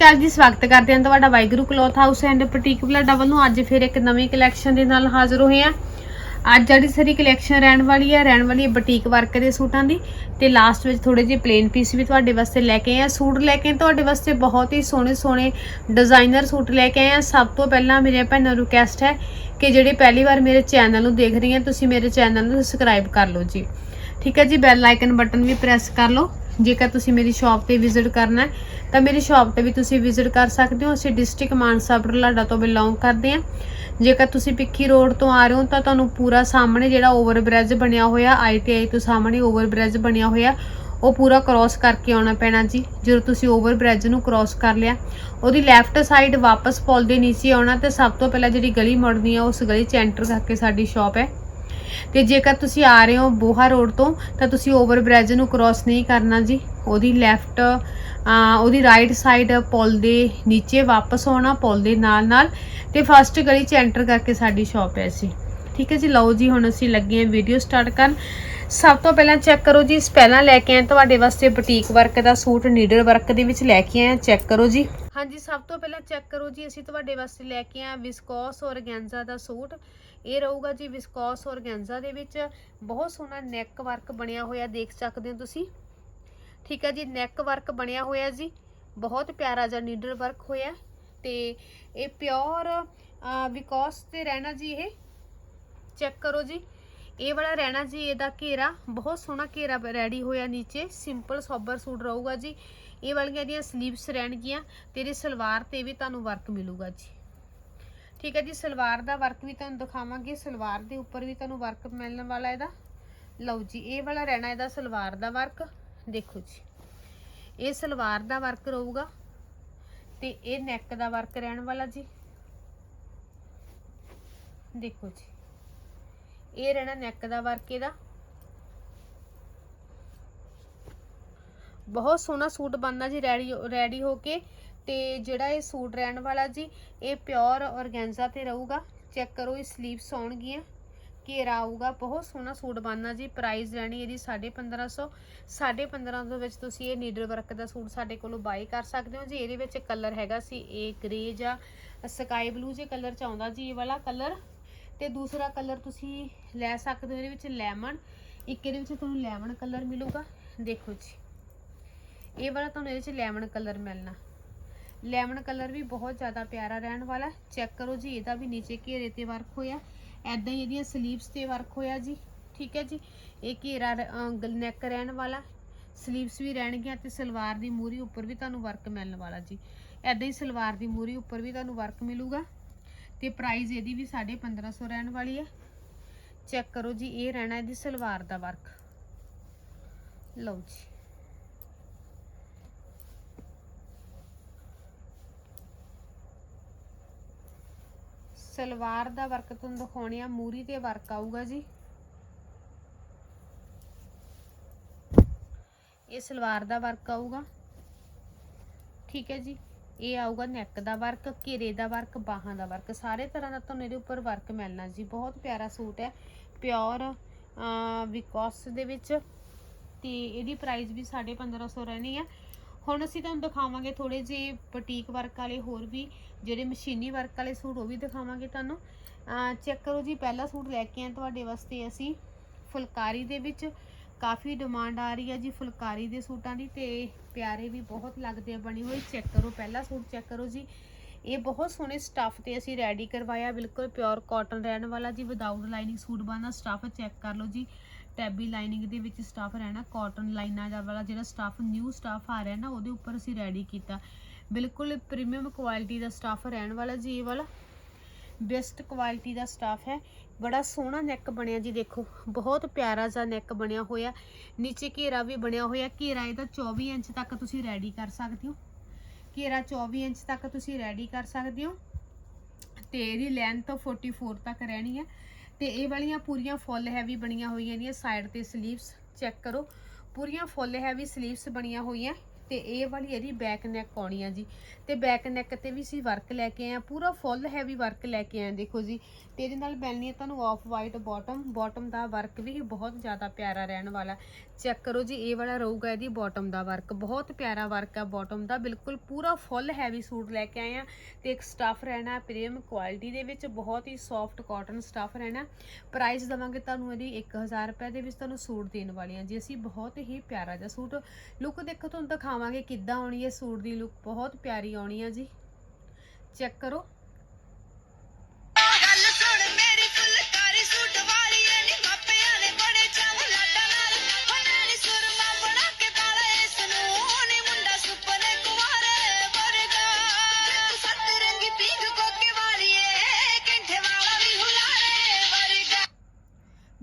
ਕਾਲ ਜੀ, ਸਵਾਗਤ ਕਰਦੇ ਹਾਂ ਤੁਹਾਡਾ Waheguru cloth house and boutique Balladda ਵੱਲੋਂ ਅੱਜ ਫਿਰ ਇੱਕ ਨਵੀਂ ਕਲੈਕਸ਼ਨ ਦੇ ਨਾਲ ਹਾਜ਼ਰ ਹੋਏ ਹਾਂ। ਅੱਜ ਜਿਹੜੀ ਸਾਰੀ ਕਲੈਕਸ਼ਨ ਰਹਿਣ ਵਾਲੀ ਹੈ, ਰਹਿਣ ਵਾਲੀ ਹੈ ਬੁਟੀਕ ਵਰਕ ਦੇ ਸੂਟਾਂ ਦੀ। ਤੇ ਲਾਸਟ ਵਿੱਚ ਥੋੜੇ ਜਿਹੇ ਪਲੇਨ ਪੀਸ ਵੀ ਤੁਹਾਡੇ ਵਾਸਤੇ ਲੈ ਕੇ ਆਏ ਹਾਂ। ਸੂਟ ਲੈ ਕੇ ਤੁਹਾਡੇ ਵਾਸਤੇ ਬਹੁਤ ਹੀ ਸੋਹਣੇ ਸੋਹਣੇ ਡਿਜ਼ਾਈਨਰ ਸੂਟ ਲੈ ਕੇ ਆਏ ਹਾਂ। ਸਭ ਤੋਂ ਪਹਿਲਾਂ ਮੇਰੇ ਭੈਣਾਂ ਨੂੰ ਰਿਕੁਐਸਟ ਹੈ ਕਿ ਜਿਹੜੇ ਪਹਿਲੀ ਵਾਰ ਮੇਰੇ ਚੈਨਲ ਨੂੰ ਦੇਖ ਰਹੀ ਹੈ ਤੁਸੀਂ ਮੇਰੇ ਚੈਨਲ ਨੂੰ ਸਬਸਕ੍ਰਾਈਬ ਕਰ ਲਓ ਜੀ। ਠੀਕ ਹੈ ਜੀ ਬੈਲ ਆਈਕਨ ਬਟਨ ਵੀ ਪ੍ਰੈਸ ਕਰ ਲਓ। ਜੇਕਰ ਤੁਸੀਂ ਮੇਰੀ ਸ਼ਾਪ ਤੇ ਵਿਜ਼ਿਟ ਕਰਨਾ ਹੈ, ਤਾਂ ਮੇਰੀ ਸ਼ਾਪ ਤੇ ਵੀ ਤੁਸੀਂ ਵਿਜ਼ਿਟ ਕਰ ਸਕਦੇ ਹੋ। ਅਸੀਂ ਡਿਸਟ੍ਰਿਕਟ ਮਾਨਸਾ ਬਰਲਾਡਾ ਤੋਂ ਬਿਲੋਂਗ ਕਰਦੇ ਹਾਂ। ਜੇਕਰ ਤੁਸੀਂ ਪਿੱਖੀ ਰੋਡ ਤੋਂ ਆ ਰਹੇ ਹੋ, ਤਾਂ ਤੁਹਾਨੂੰ ਪੂਰਾ ਸਾਹਮਣੇ ਜਿਹੜਾ ਓਵਰ ਬ੍ਰਿਜ ਬਣਿਆ ਹੋਇਆ ਆਈਟੀਆਈ ਤੋਂ ਸਾਹਮਣੇ ਓਵਰ ਬ੍ਰਿਜ ਬਣਿਆ ਹੋਇਆ, ਉਹ ਪੂਰਾ ਕ੍ਰਾਸ ਕਰਕੇ ਆਉਣਾ ਪੈਣਾ ਜੀ। ਜਦੋਂ ਤੁਸੀਂ ਓਵਰ ਬ੍ਰਿਜ ਨੂੰ ਕ੍ਰਾਸ ਕਰ ਲਿਆ, ਉਹਦੀ ਲੈਫਟ ਸਾਈਡ ਵਾਪਸ ਪੁਲ ਦੇ ਨੀਚੇ ਆਉਣਾ, ਤੇ ਸਭ ਤੋਂ ਪਹਿਲਾਂ ਜਿਹੜੀ ਗਲੀ ਮੁੜਨੀ ਆ, ਉਸ ਗਲੀ 'ਚ ਐਂਟਰ ਕਰਕੇ ਸਾਡੀ ਸ਼ਾਪ ਹੈ। ਤੇ ਜੇਕਰ ਤੁਸੀਂ ਆ ਰਹੇ ਹੋ ਬੋਹਾ ਰੋਡ ਤੋਂ, ਤਾਂ ਤੁਸੀਂ ਓਵਰ ਬ੍ਰਿਜ ਨੂੰ ਕ੍ਰਾਸ ਨਹੀਂ ਕਰਨਾ ਜੀ। ਉਹਦੀ ਲੈਫਟ ਉਹਦੀ ਰਾਈਟ ਸਾਈਡ ਪੁਲ ਦੇ ਨੀਚੇ ਵਾਪਸ ਆਉਣਾ, ਪੁਲ ਦੇ ਨਾਲ ਨਾਲ ਤੇ ਫਸਟ ਗਲੀ 'ਚ ਐਂਟਰ ਕਰਕੇ ਸਾਡੀ ਸ਼ਾਪ ਹੈ ਸੀ ਠੀਕ ਹੈ ਜੀ, ਲਓ ਜੀ, ਹੁਣ ਅਸੀਂ ਲੱਗੇ ਹਾਂ ਵੀਡੀਓ ਸਟਾਰਟ ਕਰਨ। ਸਭ ਤੋਂ ਪਹਿਲਾਂ ਚੈੱਕ ਕਰੋ ਜੀ ਇਸ ਪਹਿਲਾਂ ਲੈ ਕੇ ਆਏ ਤੁਹਾਡੇ ਵਾਸਤੇ ਬੁਟੀਕ ਵਰਕ ਦਾ ਸੂਟ ਨੀਡਲ ਵਰਕ ਦੇ ਵਿੱਚ ਲੈ ਕੇ ਆਏ ਚੈੱਕ ਕਰੋ ਜੀ। ਹਾਂਜੀ, ਸਭ ਤੋਂ ਪਹਿਲਾਂ ਚੈੱਕ ਕਰੋ ਜੀ, ਅਸੀਂ ਤੁਹਾਡੇ ਵਾਸਤੇ ਲੈ ਕੇ ਆਏ ਵਿਸਕੋਸ ਔਰਗੈਂਜ਼ਾ ਦਾ ਸੂਟ। ਇਹ ਰਹੂਗਾ ਜੀ ਵਿਸਕੋਸ ਔਰਗੈਂਜ਼ਾ ਦੇ ਵਿੱਚ। ਬਹੁਤ ਸੋਹਣਾ ਨੈਕ ਵਰਕ ਬਣਿਆ ਹੋਇਆ, ਦੇਖ ਸਕਦੇ ਹੋ ਤੁਸੀਂ। ਠੀਕ ਹੈ ਜੀ ਨੈਕ ਵਰਕ ਬਣਿਆ ਹੋਇਆ ਜੀ। ਬਹੁਤ ਪਿਆਰਾ ਜਿਹਾ ਨੀਡਲ ਵਰਕ ਹੋਇਆ। ਤੇ ਇਹ ਪਿਓਰ ਵਿਕੋਸ ਤੇ ਰਹਿਣਾ ਜੀ ਇਹ। ਚੈੱਕ ਕਰੋ ਜੀ। ਇਹ ਵਾਲਾ ਰਹਿਣਾ ਜੀ, ਇਹਦਾ ਘੇਰਾ। ਬਹੁਤ ਸੋਹਣਾ ਘੇਰਾ ਰੈਡੀ ਹੋਇਆ ਨੀਚੇ। ਸਿੰਪਲ ਸੋਬਰ ਸੂਟ ਰਹੂਗਾ ਜੀ। ਇਹ ਵਾਲੀਆਂ ਇਹਦੀਆਂ ਸਲੀਵਸ ਰਹਿਣਗੀਆਂ। ਤੇਰੀ ਸਲਵਾਰ ਤੇ ਵੀ ਤੁਹਾਨੂੰ ਵਰਕ ਮਿਲੂਗਾ ਜੀ। ਠੀਕ ਹੈ ਜੀ, ਸਲਵਾਰ ਦਾ ਵਰਕ ਵੀ ਤੁਹਾਨੂੰ ਦਿਖਾਵਾਂਗੇ। ਸਲਵਾਰ ਦੇ ਉੱਪਰ ਵੀ ਤੁਹਾਨੂੰ ਵਰਕ ਮਿਲਣ ਵਾਲਾ ਇਹਦਾ। ਲਓ ਜੀ, ਇਹ ਵਾਲਾ ਰਹਿਣਾ ਇਹਦਾ ਸਲਵਾਰ ਦਾ ਵਰਕ ਦੇਖੋ ਜੀ। ਇਹ ਸਲਵਾਰ ਦਾ ਵਰਕ ਰਹੂਗਾ। ਤੇ ਇਹ ਨੈਕ ਦਾ ਵਰਕ ਰਹਿਣ ਵਾਲਾ ਜੀ। ਦੇਖੋ ਜੀ। ਇਹ ਰਹਿਣਾ ਨੈਕ ਦਾ ਵਰਕ ਇਹਦਾ। ਬਹੁਤ ਸੋਹਣਾ ਸੂਟ ਬਣਦਾ ਜੀ ਰੈਡੀ ਰੈਡੀ ਹੋ ਕੇ ਤੇ ਜਿਹੜਾ ਇਹ ਸੂਟ ਰਹਿਣ ਵਾਲਾ ਜੀ, ਇਹ ਪਿਓਰ ਔਰਗੈਂਜ਼ਾ ਤੇ ਰਹੂਗਾ। ਚੈੱਕ ਕਰੋ, ਇਹ ਸਲੀਵਸ ਆਉਣਗੀਆਂ। ਘੇਰਾ ਆਊਗਾ। ਬਹੁਤ ਸੋਹਣਾ ਸੂਟ ਬਣਨਾ ਜੀ ਪ੍ਰਾਈਸ ਰਹਿਣੀ ਇਹਦੀ 1550 1550 ਦੇ ਵਿੱਚ ਤੁਸੀਂ ਇਹ ਨੀਡਲ ਵਰਕ ਦਾ ਸੂਟ ਸਾਡੇ ਕੋਲੋਂ ਬਾਈ ਕਰ ਸਕਦੇ ਹੋ ਜੀ। ਇਹਦੇ ਵਿੱਚ ਕਲਰ ਹੈਗਾ ਸੀ, ਇਹ ਗ੍ਰੇ ਜਾਂ ਸਕਾਈ ਬਲੂ ਜੇ ਕਲਰ ਚ ਆਉਂਦਾ ਜੀ, ਇਹ ਵਾਲਾ ਕਲਰ ਤੇ ਦੂਸਰਾ ਕਲਰ ਤੁਸੀਂ ਲੈ ਸਕਦੇ ਹੋ, ਇਹਦੇ ਵਿੱਚ ਲੈਮਨ। ਇੱਕ ਇਹਦੇ ਵਿੱਚ ਤੁਹਾਨੂੰ ਲੈਮਨ ਕਲਰ ਮਿਲੂਗਾ। ਦੇਖੋ ਜੀ। ਇਹ ਵਾਲਾ ਤੁਹਾਨੂੰ ਇਹਦੇ ਵਿੱਚ ਲੈਮਨ ਕਲਰ ਮਿਲਣਾ। ਲੈਮਨ ਕਲਰ ਵੀ ਬਹੁਤ ਜ਼ਿਆਦਾ ਪਿਆਰਾ ਰਹਿਣ ਵਾਲਾ ਚੈੱਕ ਕਰੋ ਜੀ, ਇਹਦਾ ਵੀ ਨੀਚੇ ਘੇਰੇ ਤੇ ਵਰਕ ਹੋਇਆ। ਐਦਾਂ ਹੀ ਇਹਦੀਆਂ ਸਲੀਵਸ ਤੇ ਵਰਕ ਹੋਇਆ ਜੀ। ਠੀਕ ਹੈ ਜੀ। ਇਹ ਘੇਰਾ ਨੈਕ ਰਹਿਣ ਵਾਲਾ ਸਲੀਵਸ ਵੀ ਰਹਿਣਗੀਆਂ ਤੇ ਸਲਵਾਰ ਦੀ ਮੂਰੀ ਉੱਪਰ ਵੀ ਤੁਹਾਨੂੰ ਵਰਕ ਮਿਲਣ ਵਾਲਾ ਜੀ। ਐਦਾਂ ਹੀ ਸਲਵਾਰ ਦੀ ਮੂਰੀ ਉੱਪਰ ਵੀ ਤੁਹਾਨੂੰ ਵਰਕ ਮਿਲੂਗਾ। ਤੇ ਪ੍ਰਾਈਸ ਇਹਦੀ ਵੀ 1550 ਰਹਿਣ ਵਾਲੀ ਹੈ ਚੈੱਕ ਕਰੋ ਜੀ, ਇਹ ਰਹਿਣਾ ਇਹਦੀ ਸਲਵਾਰ ਦਾ ਵਰਕ ਲਓ ਜੀ। ਸਲਵਾਰ ਦਾ ਵਰਕ ਤੁਹਾਨੂੰ ਦਿਖਾਉਣੇ ਆ, ਮੂਰੀ ਤੇ ਵਰਕ ਆਊਗਾ ਜੀ। ਇਹ ਸਲਵਾਰ ਦਾ ਵਰਕ ਆਊਗਾ। ਠੀਕ ਹੈ ਜੀ। ਇਹ ਆਊਗਾ ਨੈਕ ਦਾ ਵਰਕ ਘੇਰੇ ਦਾ ਵਰਕ ਬਾਹਾਂ ਦਾ ਵਰਕ ਸਾਰੇ ਤਰ੍ਹਾਂ ਦਾ ਤੁਹਾਨੂੰ ਇਹਦੇ ਉੱਪਰ ਵਰਕ ਮਿਲਣਾ ਜੀ। ਬਹੁਤ ਪਿਆਰਾ ਸੂਟ ਹੈ। ਪਿਓਰ ਵਿਕੋਸ ਦੇ ਵਿੱਚ। ਤੇ ਇਹਦੀ ਪ੍ਰਾਈਸ ਵੀ 1550 ਰਹਿਣੀ ਹੈ ਹੁਣ ਅਸੀਂ ਤੁਹਾਨੂੰ ਦਿਖਾਵਾਂਗੇ ਥੋੜੇ ਜਿਹੇ ਬੁਟੀਕ ਵਰਕ ਵਾਲੇ ਹੋਰ ਵੀ, ਜਿਹੜੇ ਮਸ਼ੀਨੀ ਵਰਕ ਵਾਲੇ ਸੂਟ, ਉਹ ਵੀ ਦਿਖਾਵਾਂਗੇ ਤੁਹਾਨੂੰ। ਚੈੱਕ ਕਰੋ ਜੀ, ਪਹਿਲਾ ਸੂਟ ਲੈ ਕੇ ਆਏ ਤੁਹਾਡੇ ਵਾਸਤੇ ਅਸੀਂ। ਫੁਲਕਾਰੀ ਦੇ ਵਿੱਚ। ਕਾਫੀ ਡਿਮਾਂਡ ਆ ਰਹੀ ਹੈ ਜੀ ਫੁਲਕਾਰੀ ਦੇ ਸੂਟਾਂ ਦੀ ਤੇ ਪਿਆਰੇ ਵੀ ਬਹੁਤ ਲੱਗਦੇ ਆ, ਬਣੀ ਹੋਈ ਚੈੱਕ ਕਰੋ, ਪਹਿਲਾ ਸੂਟ ਚੈੱਕ ਕਰੋ ਜੀ। ਇਹ ਬਹੁਤ ਸੋਹਣੇ ਸਟੱਫ ਤੇ ਅਸੀਂ ਰੈਡੀ ਕਰਵਾਇਆ, ਬਿਲਕੁਲ ਪਿਓਰ ਕਾਟਨ ਰਹਿਣ ਵਾਲਾ ਜੀ ਵਿਦਆਊਟ ਲਾਈਨਿੰਗ ਸੂਟ ਬਣਦਾ ਸਟੱਫ ਚੈੱਕ ਕਰ ਲਓ ਜੀ। ਟੈਬੀ ਲਾਈਨਿੰਗ ਦੇ ਵਿੱਚ ਸਟੱਫ ਰਹਿਣਾ ਕਾਟਨ ਲਾਈਨਾਂ ਦਾ ਵਾਲਾ ਜਿਹੜਾ ਸਟੱਫ ਨਿਊ ਸਟੱਫ ਆ ਰਿਹਾ ਨਾ, ਉਹਦੇ ਉੱਪਰ ਅਸੀਂ ਰੈਡੀ ਕੀਤਾ। ਬਿਲਕੁਲ ਪ੍ਰੀਮੀਅਮ ਕੁਆਲਿਟੀ ਦਾ ਸਟੱਫ ਰਹਿਣ ਵਾਲਾ ਜੀ ਇਹ ਵਾਲਾ। ਬੈਸਟ ਕੁਆਲਿਟੀ ਦਾ ਸਟਾਫ ਹੈ। ਬੜਾ ਸੋਹਣਾ ਨੈਕ ਬਣਿਆ ਜੀ ਦੇਖੋ। ਬਹੁਤ ਪਿਆਰਾ ਜਿਹਾ ਨੈਕ ਬਣਿਆ ਹੋਇਆ। ਨੀਚੇ ਘੇਰਾ ਵੀ ਬਣਿਆ ਹੋਇਆ। ਘੇਰਾ ਇਹਦਾ 24 ਇੰਚ ਤੱਕ ਤੁਸੀਂ ਰੈਡੀ ਕਰ ਸਕਦੇ ਹੋ। ਘੇਰਾ 24 ਇੰਚ ਤੱਕ ਤੁਸੀਂ ਰੈਡੀ ਕਰ ਸਕਦੇ ਹੋ। ਤੇ ਇਹਦੀ ਲੈਂਥ 44 ਤੱਕ ਰਹਿਣੀ ਹੈ। ਤੇ ਇਹ ਵਾਲੀਆਂ ਪੂਰੀਆਂ ਫੁੱਲ ਹੈਵੀ ਬਣੀਆਂ ਹੋਈਆਂ ਨੇ ਸਾਈਡ ਤੇ ਸਲੀਵਸ ਚੈੱਕ ਕਰੋ। ਪੂਰੀਆਂ ਫੁੱਲ ਹੈਵੀ ਸਲੀਵਸ ਬਣੀਆਂ ਹੋਈਆਂ। ਤੇ ਇਹ ਵਾਲੀ ਇਹਦੀ ਬੈਕ ਨੈਕ ਆਉਣੀ ਆ ਜੀ। ਤੇ ਬੈਕ ਨੈਕ ਤੇ ਵੀ ਅਸੀਂ ਵਰਕ ਲੈ ਕੇ ਆਏ ਆ, ਪੂਰਾ ਫੁੱਲ ਹੈਵੀ ਵਰਕ ਲੈ ਕੇ ਆਏ ਦੇਖੋ ਜੀ। ਤੇ ਇਹਦੇ ਨਾਲ ਮਿਲਣੀ ਹੈ ਤੁਹਾਨੂੰ ਆਫ ਵਾਈਟ ਬਾਟਮ ਬਾਟਮ ਦਾ ਵਰਕ ਵੀ ਬਹੁਤ ਜ਼ਿਆਦਾ ਪਿਆਰਾ ਰਹਿਣ ਵਾਲਾ। ਚੈੱਕ ਕਰੋ ਜੀ, ਇਹ ਵਾਲਾ ਰਹੂਗਾ ਇਹਦੀ ਬਾਟਮ ਦਾ ਵਰਕ ਬਹੁਤ ਪਿਆਰਾ ਵਰਕ ਆ ਬਾਟਮ ਦਾ, ਬਿਲਕੁਲ ਪੂਰਾ ਫੁੱਲ ਹੈਵੀ ਸੂਟ ਲੈ ਕੇ ਆਏ ਆ। ਤੇ ਇੱਕ ਸਟਫ ਰਹਿਣਾ ਪ੍ਰੀਮੀਅਮ ਕੁਆਲਿਟੀ ਦੇ ਵਿੱਚ, ਬਹੁਤ ਹੀ ਸੌਫਟ ਕਾਟਨ ਸਟਫ ਰਹਿਣਾ। ਪ੍ਰਾਈਸ ਦਵਾਂਗੇ ਤੁਹਾਨੂੰ ਇਹਦੀ 1000 ਰੁਪਏ ਦੇ ਵਿੱਚ ਤੁਹਾਨੂੰ ਸੂਟ ਦੇਣ ਵਾਲੀ ਆ ਜੀ। ਅਸੀਂ ਬਹੁਤ ਹੀ ਪਿਆਰਾ ਜਿਹਾ ਸੂਟ ਲੁੱਕ ਦੇਖੋ, ਤੁਹਾਨੂੰ ਦਿਖਾਵਾਂ ਦਿਖਾਵਾਂਗੇ ਕਿੱਦਾਂ ਆਉਣੀ ਹੈ ਸੂਟ ਦੀ ਲੁੱਕ ਬਹੁਤ ਪਿਆਰੀ ਆਉਣੀ ਹੈ ਜੀ। ਚੈੱਕ ਕਰੋ।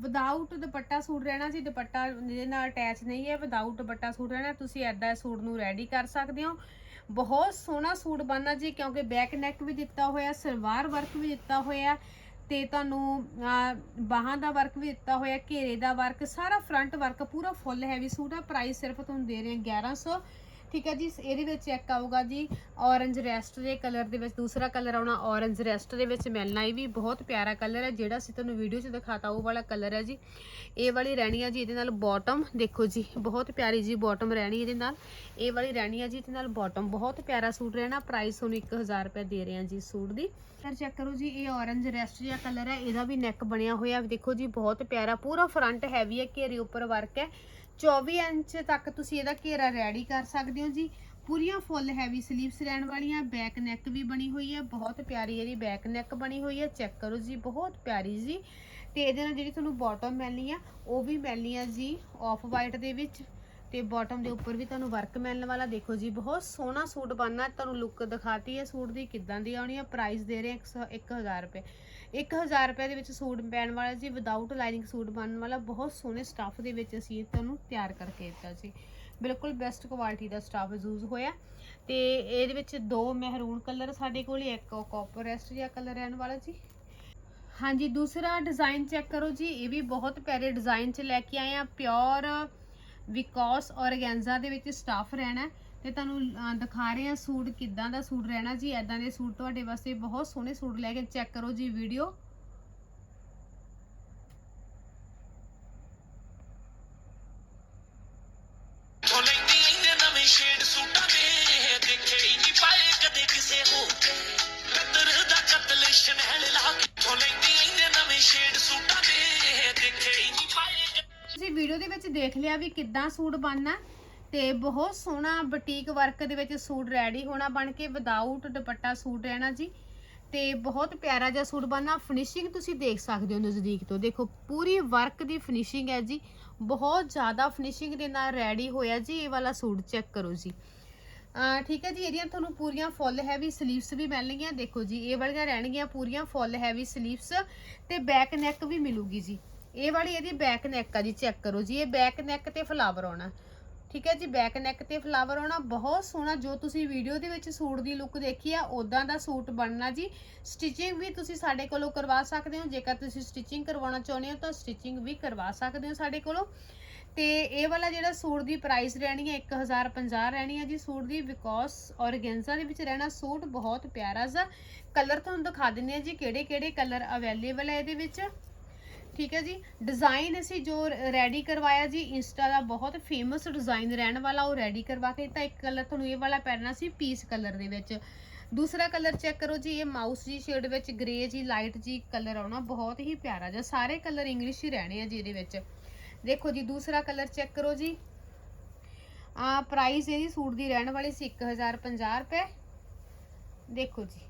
ਵਿਦਆਊਟ ਦੁਪੱਟਾ ਸੂਟ ਰਹਿਣਾ ਜੀ ਦੁਪੱਟਾ ਜਿਹਦੇ ਨਾਲ ਅਟੈਚ ਨਹੀਂ ਹੈ ਵਿਦਆਊਟ ਦੁਪੱਟਾ ਸੂਟ ਰਹਿਣਾ, ਤੁਸੀਂ ਐਦਾਂ ਸੂਟ ਨੂੰ ਰੈਡੀ ਕਰ ਸਕਦੇ ਹੋ। ਬਹੁਤ ਸੋਹਣਾ ਸੂਟ ਬਣਨਾ ਜੀ, ਕਿਉਂਕਿ ਬੈਕ ਨੈਕ ਵੀ ਦਿੱਤਾ ਹੋਇਆ, ਸਲਵਾਰ ਵਰਕ ਵੀ ਦਿੱਤਾ ਹੋਇਆ, ਤੇ ਤੁਹਾਨੂੰ ਬਾਹਾਂ ਦਾ ਵਰਕ ਵੀ ਦਿੱਤਾ ਹੋਇਆ, ਘੇਰੇ ਦਾ ਵਰਕ ਸਾਰਾ ਫਰੰਟ ਵਰਕ ਪੂਰਾ ਫੁੱਲ ਹੈਵੀ ਸੂਟ ਆ ਪ੍ਰਾਈਸ ਸਿਰਫ ਤੁਹਾਨੂੰ ਦੇ ਰਹੇ ਹਾਂ 1100 ਠੀਕ ਹੈ ਜੀ ਇਹਦੇ ਵਿੱਚ ਚੈੱਕ ਆਊਗਾ ਜੀ ਔਰੰਜ ਰੈਸਟ ਦੇ ਕਲਰ ਦੇ ਵਿੱਚ, ਦੂਸਰਾ ਕਲਰ ਆਉਣਾ ਔਰੰਜ ਰੈਸਟ ਦੇ ਵਿੱਚ ਮਿਲਣਾ, ਇਹ ਵੀ ਬਹੁਤ ਪਿਆਰਾ ਕਲਰ ਹੈ, ਜਿਹੜਾ ਅਸੀਂ ਤੁਹਾਨੂੰ ਵੀਡੀਓ 'ਚ ਦਿਖਾਤਾ, ਉਹ ਵਾਲਾ ਕਲਰ ਹੈ ਜੀ। ਇਹ ਵਾਲੀ ਰਹਿਣੀ ਆ ਜੀ ਇਹਦੇ ਨਾਲ ਬਾਟਮ ਦੇਖੋ ਜੀ, ਬਹੁਤ ਪਿਆਰੀ ਜੀ ਬਾਟਮ ਰਹਿਣੀ ਇਹਦੇ ਨਾਲ। ਇਹ ਵਾਲੀ ਰਹਿਣੀ ਆ ਜੀ ਇਹਦੇ ਨਾਲ ਬਾਟਮ ਬਹੁਤ ਪਿਆਰਾ ਸੂਟ ਰਹਿਣਾ ਪ੍ਰਾਈਸ ਤੁਹਾਨੂੰ 1000 ਰੁਪਏ ਦੇ ਰਹੇ ਹਾਂ ਜੀ ਸੂਟ ਦੀ। ਫਿਰ ਚੈੱਕ ਕਰੋ ਜੀ, ਇਹ ਔਰੰਜ ਰੈਸਟ ਜਿਹਾ ਕਲਰ ਹੈ, ਇਹਦਾ ਵੀ ਨੈਕ ਬਣਿਆ ਹੋਇਆ, ਦੇਖੋ ਜੀ, ਬਹੁਤ ਪਿਆਰਾ, ਪੂਰਾ ਫਰੰਟ ਹੈਵੀ ਹੈ, ਘੇਰੇ ਉੱਪਰ ਵਰਕ ਹੈ। 24 ਇੰਚ ਤੱਕ ਤੁਸੀਂ ਇਹਦਾ ਘੇਰਾ ਰੈਡੀ ਕਰ ਸਕਦੇ ਹੋ ਜੀ। ਪੂਰੀਆਂ ਫੁੱਲ ਹੈਵੀ ਸਲੀਵਸ ਰਹਿਣ ਵਾਲੀਆਂ ਬੈਕ ਨੈਕ ਵੀ ਬਣੀ ਹੋਈ ਹੈ, ਬਹੁਤ ਪਿਆਰੀ ਇਹਦੀ ਬੈਕ ਨੈਕ ਬਣੀ ਹੋਈ ਹੈ ਚੈੱਕ ਕਰੋ ਜੀ, ਬਹੁਤ ਪਿਆਰੀ ਜੀ। ਤੇ ਇਹਦੇ ਨਾਲ ਜਿਹੜੀ ਤੁਹਾਨੂੰ ਬਾਟਮ ਮਿਲਣੀ ਆ, ਉਹ ਵੀ ਮਿਲਣੀ ਆ ਜੀ ਆਫ ਵਾਈਟ ਦੇ ਵਿੱਚ। ਤੇ ਬਾਟਮ ਦੇ ਉੱਪਰ ਵੀ ਤੁਹਾਨੂੰ ਵਰਕ ਮਿਲਣ ਵਾਲਾ, ਦੇਖੋ ਜੀ, ਬਹੁਤ ਸੋਹਣਾ ਸੂਟ ਬਣਨਾ, ਤੁਹਾਨੂੰ ਲੁੱਕ ਦਿਖਾਤੀ ਹੈ ਸੂਟ ਦੀ ਕਿੱਦਾਂ ਦੀ ਆਉਣੀ ਹੈ ਪ੍ਰਾਈਸ ਦੇ ਰਹੇ 1000 ਰੁਪਏ। 1000 ਰੁਪਏ ਦੇ ਵਿੱਚ ਸੂਟ ਪੈਣ ਵਾਲਾ ਜੀ ਵਿਦਆਊਟ ਲਾਈਨਿੰਗ ਸੂਟ ਬਣਨ ਵਾਲਾ, ਬਹੁਤ ਸੋਹਣੇ ਸਟੱਫ ਦੇ ਵਿੱਚ ਅਸੀਂ ਤੁਹਾਨੂੰ ਤਿਆਰ ਕਰਕੇ ਦਿੱਤਾ ਜੀ ਬਿਲਕੁਲ ਬੈਸਟ ਕੁਆਲਿਟੀ ਦਾ ਸਟੱਫ ਯੂਜ਼ ਹੋਇਆ ਤੇ ਇਹਦੇ ਵਿੱਚ ਦੋ ਮਹਿਰੂਨ ਕਲਰ ਸਾਡੇ ਕੋਲ, ਇੱਕ ਕਾਪਰ ਰੈਸਟ ਜਿਹਾ ਕਲਰ ਰਹਿਣ ਵਾਲਾ ਜੀ ਹਾਂਜੀ, ਦੂਸਰਾ ਡਿਜ਼ਾਈਨ ਚੈੱਕ ਕਰੋ ਜੀ, ਇਹ ਵੀ ਬਹੁਤ ਪਿਆਰੇ ਡਿਜ਼ਾਈਨ ਚ ਲੈ ਕੇ ਆਏ ਆ ਪਿਓਰ ਵਿਕੋਸ ਔਰਗੈਂਜ਼ਾ ਦੇ ਵਿੱਚ ਸਟਾਫ ਰਹਿਣਾ। ਤੇ ਤੁਹਾਨੂੰ ਅਹ, ਦਿਖਾ ਰਹੇ ਆ ਸੂਟ ਕਿੱਦਾਂ ਦਾ ਸੂਟ ਰਹਿਣਾ ਜੀ ਐਦਾਂ ਦੇ ਸੂਟ ਤੁਹਾਡੇ ਵਾਸਤੇ ਬਹੁਤ ਸੋਹਣੇ ਸੂਟ ਲੈ ਕੇ ਚੈੱਕ ਕਰੋ ਜੀ ਵੀਡੀਓ ਉਹ ਲੈਂਦੀ ਇੰਨੇ ਨਵੇਂ ਸ਼ੇਡ ਸੂਟਾਂ ਦੇ ਦੇਖੇ ਹੀ ਨਹੀਂ ਪਾਏ ਕਦੇ ਕਿਸੇ ਹੋਰ ਕਦਰ ਦਾ ਕਤਲ ਸ਼ਨਹਿਲ ਲਾ ਕੇ ਉਹ ਲੈਂਦੀ ਇੰਨੇ ਨਵੇਂ ਸ਼ੇਡ ਸੂਟਾਂ ਦੇ ਦੇਖੇ ਹੀ ਨਹੀਂ ਪਾਏ ਕਦੇ ਤੁਸੀਂ ਵੀਡੀਓ ਦੇ ਵਿੱਚ ਦੇਖ ਲਿਆ ਵੀ ਕਿੱਦਾਂ ਸੂਟ ਬਣਨਾ। ਤੇ ਬਹੁਤ ਸੋਹਣਾ ਬੁਟੀਕ ਵਰਕ ਦੇ ਵਿੱਚ ਸੂਟ ਰੈਡੀ ਹੋਣਾ ਬਣ ਕੇ ਵਿਦਆਊਟ ਦੁਪੱਟਾ ਸੂਟ ਰਹਿਣਾ ਜੀ। ਤੇ ਬਹੁਤ ਪਿਆਰਾ ਜਿਹਾ ਸੂਟ ਬਣਨਾ। ਫਿਨਿਸ਼ਿੰਗ ਤੁਸੀਂ ਦੇਖ ਸਕਦੇ ਹੋ ਨਜ਼ਦੀਕ ਤੋਂ। ਦੇਖੋ, ਪੂਰੀ ਵਰਕ ਦੀ ਫਿਨਿਸ਼ਿੰਗ ਹੈ ਜੀ। ਬਹੁਤ ਜ਼ਿਆਦਾ ਫਿਨਿਸ਼ਿੰਗ ਦੇ ਨਾਲ ਰੈਡੀ ਹੋਇਆ ਜੀ ਇਹ ਵਾਲਾ ਸੂਟ ਚੈੱਕ ਕਰੋ ਜੀ। ਠੀਕ ਹੈ ਜੀ, ਇਹਦੀਆਂ ਤੁਹਾਨੂੰ ਪੂਰੀਆਂ ਫੁੱਲ ਹੈਵੀ ਸਲੀਵਸ ਵੀ ਮਿਲਣਗੀਆਂ। ਦੇਖੋ ਜੀ, ਇਹ ਵਾਲੀਆਂ ਰਹਿਣਗੀਆਂ ਪੂਰੀਆਂ ਫੁੱਲ ਹੈਵੀ ਸਲੀਵਸ ਤੇ ਬੈਕ ਨੈਕ ਵੀ ਮਿਲੂਗੀ ਜੀ। ਇਹ ਵਾਲੀ ਇਹਦੀ ਬੈਕ ਨੈਕ ਆ ਜੀ ਚੈੱਕ ਕਰੋ ਜੀ। ਇਹ ਬੈਕ ਨੈਕ ਤੇ ਫਲਾਵਰ ਆਉਣਾ। ਠੀਕ ਹੈ ਜੀ ਬੈਕ ਨੈਕ ਤੇ ਫਲਾਵਰ ਆਉਣਾ ਬਹੁਤ ਸੋਹਣਾ, ਜੋ ਤੁਸੀਂ ਵੀਡੀਓ ਦੇ ਵਿੱਚ ਸੂਟ ਦੀ ਲੁੱਕ ਦੇਖੀ ਆ ਉਦਾਂ ਦਾ ਸੂਟ ਬਣਨਾ ਜੀ। ਸਟਿਚਿੰਗ ਵੀ ਤੁਸੀਂ ਸਾਡੇ ਕੋਲੋਂ ਕਰਵਾ ਸਕਦੇ ਹੋ, ਜੇਕਰ ਤੁਸੀਂ ਸਟਿਚਿੰਗ ਕਰਵਾਉਣਾ ਚਾਹੁੰਦੇ ਹੋ ਤਾਂ ਸਟਿਚਿੰਗ ਵੀ ਕਰਵਾ ਸਕਦੇ ਹੋ ਸਾਡੇ ਕੋਲੋਂ। ਤੇ ਇਹ ਵਾਲਾ ਜਿਹੜਾ ਸੂਟ ਦੀ ਪ੍ਰਾਈਸ ਰਹਿਣੀ ਹੈ 1050 ਰਹਿਣੀ ਹੈ ਜੀ ਸੂਟ ਦੀ ਬਿਕੋਜ਼ ਔਰਗੈਂਜ਼ਾ ਦੇ ਵਿੱਚ ਰਹਿਣਾ ਸੂਟ ਬਹੁਤ ਪਿਆਰਾ ਜਿਹਾ। ਕਲਰ ਤੁਹਾਨੂੰ ਦਿਖਾ ਦਿੰਦੇ ਆ ਜੀ ਕਿਹੜੇ ਕਿਹੜੇ ਕਲਰ ਅਵੇਲੇਬਲ ਹੈ ਇਹਦੇ ਵਿੱਚ। ਠੀਕ ਹੈ ਜੀ। ਡਿਜ਼ਾਈਨ ਅਸੀਂ ਜੋ ਰੈਡੀ ਕਰਵਾਇਆ ਜੀ, ਇੰਸਟਾ ਦਾ ਬਹੁਤ ਫੇਮਸ ਡਿਜ਼ਾਈਨ ਰਹਿਣ ਵਾਲਾ, ਉਹ ਰੈਡੀ ਕਰਵਾ ਕੇ ਤਾਂ ਇੱਕ ਕਲਰ ਤੁਹਾਨੂੰ ਇਹ ਵਾਲਾ ਪੈਣਾ ਸੀ ਪੀਸ ਕਲਰ ਦੇ ਵਿੱਚ। ਦੂਸਰਾ ਕਲਰ ਚੈੱਕ ਕਰੋ ਜੀ, ਇਹ ਮਾਊਸ ਜੀ ਸ਼ੇਡ ਵਿੱਚ ਗ੍ਰੇ ਜੀ ਲਾਈਟ ਜੀ ਕਲਰ ਆਉਣਾ ਬਹੁਤ ਹੀ ਪਿਆਰਾ ਜਿਹਾ। ਸਾਰੇ ਕਲਰ ਇੰਗਲਿਸ਼ ਹੀ ਰਹਿਣੇ ਆ ਜੀ ਇਹਦੇ ਵਿੱਚ। ਦੇਖੋ ਜੀ, ਦੂਸਰਾ ਕਲਰ ਚੈੱਕ ਕਰੋ ਜੀ। ਆ ਪ੍ਰਾਈਸ ਇਹਦੀ ਸੂਟ ਦੀ ਰਹਿਣ ਵਾਲੀ ਸੀ 1050 ਰੁਪਏ। ਦੇਖੋ ਜੀ।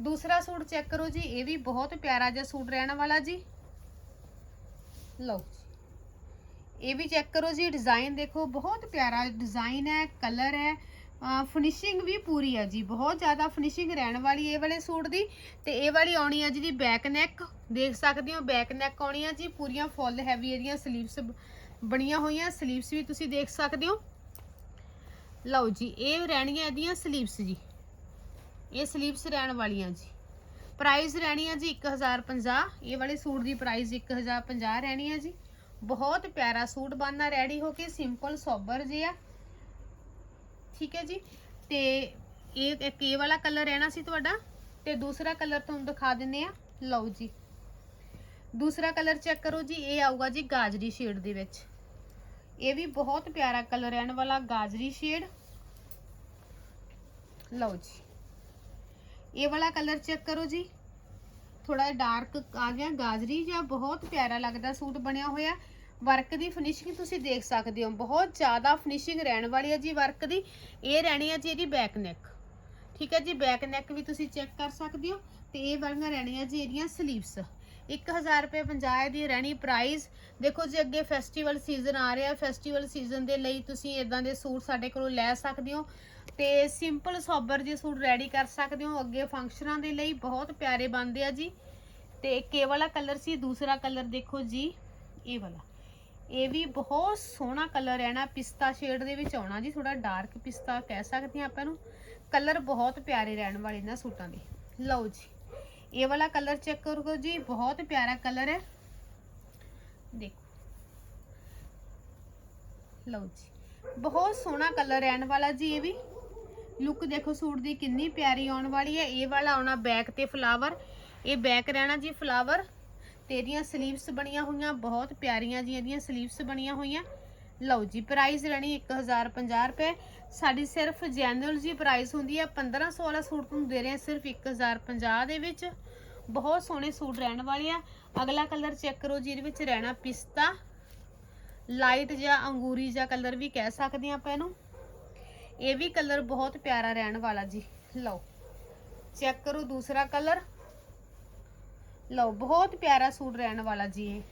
ਦੂਸਰਾ ਸੂਟ ਚੈੱਕ ਕਰੋ ਜੀ, ਇਹ ਵੀ ਬਹੁਤ ਪਿਆਰਾ ਜਿਹਾ ਸੂਟ ਰਹਿਣ ਵਾਲਾ ਜੀ। ਲਓ ਜੀ। ਇਹ ਵੀ ਚੈੱਕ ਕਰੋ ਜੀ ਡਿਜ਼ਾਈਨ ਦੇਖੋ, ਬਹੁਤ ਪਿਆਰਾ ਡਿਜ਼ਾਈਨ ਹੈ ਕਲਰ ਹੈ। ਫਿਨਿਸ਼ਿੰਗ ਵੀ ਪੂਰੀ ਹੈ ਜੀ, ਬਹੁਤ ਜ਼ਿਆਦਾ ਫਿਨਿਸ਼ਿੰਗ ਰਹਿਣ ਵਾਲੀ ਇਹ ਵਾਲੇ ਸੂਟ ਦੀ। ਤੇ ਇਹ ਵਾਲੀ ਆਉਣੀ ਹੈ ਜਿਹਦੀ ਬੈਕ ਨੈਕ ਦੇਖ ਸਕਦੇ ਹੋ ਬੈਕ ਨੈਕ ਆਉਣੀ ਹੈ ਜੀ, ਪੂਰੀਆਂ ਫੁੱਲ ਹੈਵੀ ਇਹਦੀਆਂ ਸਲੀਵਸ ਬਣੀਆਂ ਹੋਈਆਂ ਸਲੀਵਸ ਵੀ ਤੁਸੀਂ ਦੇਖ ਸਕਦੇ ਹੋ। ਲਓ ਜੀ, ਇਹ ਰਹਿਣੀਆਂ ਇਹਦੀਆਂ ਸਲੀਵਸ ਜੀ। ਇਹ ਸਲੀਵਸ ਰਹਿਣ ਵਾਲੀਆਂ ਜੀ। ਪ੍ਰਾਈਸ ਰਹਿਣੀ ਹੈ ਜੀ 1050 ਇਹ ਵਾਲੇ ਸੂਟ ਦੀ ਪ੍ਰਾਈਸ 1050 ਰਹਿਣੀ ਹੈ ਜੀ। ਬਹੁਤ ਪਿਆਰਾ ਸੂਟ ਬਣਨਾ ਰੈਡੀ ਹੋ ਕੇ ਸਿੰਪਲ ਸੋਬਰ ਜਿਹਾ। ਠੀਕ ਹੈ ਜੀ? ਤੇ ਇਹ ਇੱਕ ਇਹ ਵਾਲਾ ਕਲਰ ਰਹਿਣਾ ਸੀ ਤੁਹਾਡਾ? ਤੇ ਦੂਸਰਾ ਕਲਰ ਤੁਹਾਨੂੰ ਦਿਖਾ ਦਿੰਨੇ ਆ। ਲਓ ਜੀ। ਦੂਸਰਾ ਕਲਰ ਚੈੱਕ ਕਰੋ ਜੀ, ਇਹ ਆਊਗਾ ਜੀ ਗਾਜਰੀ ਸ਼ੇਡ ਦੇ ਵਿੱਚ। ਇਹ ਵੀ ਬਹੁਤ ਪਿਆਰਾ ਕਲਰ ਰਹਿਣ ਵਾਲਾ ਗਾਜਰੀ ਸ਼ੇਡ ਲਓ ਜੀ। ਇਹ ਵਾਲਾ ਕਲਰ ਚੈੱਕ ਕਰੋ ਜੀ। ਥੋੜਾ ਡਾਰਕ ਆ ਗਿਆ, ਗਾਜਰੀ ਜਾਂ ਬਹੁਤ ਪਿਆਰਾ ਲੱਗਦਾ, ਸੂਟ ਬਣਿਆ ਹੋਇਆ। ਵਰਕ ਦੀ ਫਿਨਿਸ਼ਿੰਗ ਤੁਸੀਂ ਦੇਖ ਸਕਦੇ ਹੋ। ਬਹੁਤ ਜ਼ਿਆਦਾ ਫਿਨਿਸ਼ਿੰਗ ਰਹਿਣ ਵਾਲੀ ਹੈ ਜੀ ਵਰਕ ਦੀ। ਇਹ ਰਹਿਣੀ ਹੈ ਜੀ ਇਹਦੀ ਬੈਕ ਨੈਕ ਠੀਕ ਹੈ ਜੀ ਬੈਕ ਨੈਕ ਵੀ ਤੁਸੀਂ ਚੈੱਕ ਕਰ ਸਕਦੇ ਹੋ। ਤੇ ਇਹ ਵਾਲੀਆਂ ਰਹਿਣੀਆਂ ਜੀ ਇਹਦੀਆਂ ਸਲੀਵਸ 1000 ਰੁਪਏ 50 ਦੀ ਰਹਿਣੀ ਪ੍ਰਾਈਸ ਦੇਖੋ ਜੀ, ਅੱਗੇ ਫੈਸਟੀਵਲ ਸੀਜ਼ਨ ਆ ਰਿਹਾ। ਫੈਸਟੀਵਲ ਸੀਜ਼ਨ ਦੇ ਲਈ ਤੁਸੀਂ ਇਦਾਂ ਦੇ ਸੂਟ ਸਾਡੇ ਕੋਲੋਂ ਲੈ ਸਕਦੇ ਹੋ। ਤੇ ਸਿੰਪਲ ਸੋਬਰ ਜਿਹੇ ਸੂਟ ਰੈਡੀ ਕਰ ਸਕਦੇ ਹੋ, ਅੱਗੇ ਫੰਕਸ਼ਨਾਂ ਦੇ ਲਈ ਬਹੁਤ ਪਿਆਰੇ ਬਣਦੇ ਆ ਜੀ। ਤੇ ਇੱਕ ਇਹ ਵਾਲਾ ਕਲਰ ਸੀ, ਦੂਸਰਾ ਕਲਰ ਦੇਖੋ ਜੀ, ਇਹ ਵਾਲਾ। ਇਹ ਵੀ ਬਹੁਤ ਸੋਹਣਾ ਕਲਰ ਹੈ ਨਾ ਪਿਸਤਾ ਸ਼ੇਡ ਦੇ ਵਿੱਚ ਆਉਣਾ ਜੀ ਥੋੜਾ ਡਾਰਕ ਪਿਸਤਾ ਕਹਿ ਸਕਦੇ ਹਾਂ ਆਪਾਂ ਨੂੰ। ਕਲਰ ਬਹੁਤ ਪਿਆਰੇ ਰਹਿਣ ਵਾਲੇ ਇਹਨਾਂ ਸੂਟਾਂ ਦੇ। ਲਓ ਜੀ, ਇਹ ਵਾਲਾ ਕਲਰ ਚੈੱਕ ਕਰੋ ਜੀ, ਬਹੁਤ ਪਿਆਰਾ ਕਲਰ ਹੈ। ਦੇਖੋ। ਲਓ ਜੀ, ਬਹੁਤ ਸੋਹਣਾ ਕਲਰ ਰਹਿਣ ਵਾਲਾ ਜੀ ਇਹ ਵੀ। ਲੁੱਕ ਦੇਖੋ, ਸੂਟ ਦੀ ਕਿੰਨੀ ਪਿਆਰੀ ਆਉਣ ਵਾਲੀ ਹੈ। ਇਹ ਵਾਲਾ ਆਉਣਾ ਬੈਕ ਤੇ ਫਲਾਵਰ ਇਹ ਬੈਕ ਰਹਿਣਾ ਜੀ ਫਲਾਵਰ ਤੇ ਇਹਦੀਆਂ ਸਲੀਵਸ ਬਣੀਆਂ ਹੋਈਆਂ, ਬਹੁਤ ਪਿਆਰੀਆਂ ਜੀ ਇਹਦੀਆਂ ਸਲੀਵਸ ਬਣੀਆਂ ਹੋਈਆਂ। ਲਓ ਜੀ ਪ੍ਰਾਈਸ ਰਹਿਣੀ 1050 ਰੁਪਏ। ਸਾਡੀ ਸਿਰਫ ਜੈਨੂਅਲ ਜੀ ਪ੍ਰਾਈਸ ਹੁੰਦੀ ਹੈ। 1500 ਵਾਲਾ ਸੂਟ ਤੁਹਾਨੂੰ ਦੇ ਰਹੇ ਹਾਂ ਸਿਰਫ 1050 ਦੇ ਵਿੱਚ। ਬਹੁਤ ਸੋਹਣੇ ਸੂਟ ਰਹਿਣ ਵਾਲੇ ਆ। ਅਗਲਾ ਕਲਰ ਚੈੱਕ ਕਰੋ ਜੀ, ਇਹਦੇ ਵਿੱਚ ਰਹਿਣਾ ਪਿਸਤਾ। ਲਾਈਟ ਜਾਂ ਅੰਗੂਰੀ ਜਾਂ ਕਲਰ ਵੀ ਕਹਿ ਸਕਦੇ ਹਾਂ ਆਪਾਂ ਇਹਨੂੰ। ਇਹ ਵੀ ਕਲਰ ਬਹੁਤ ਪਿਆਰਾ ਰਹਿਣ ਵਾਲਾ ਜੀ। ਲਓ, ਚੈੱਕ ਕਰੋ ਦੂਸਰਾ ਕਲਰ। ਲਓ, ਬਹੁਤ ਪਿਆਰਾ ਸੂਟ ਰਹਿਣ ਵਾਲਾ ਜੀ ਇਹ।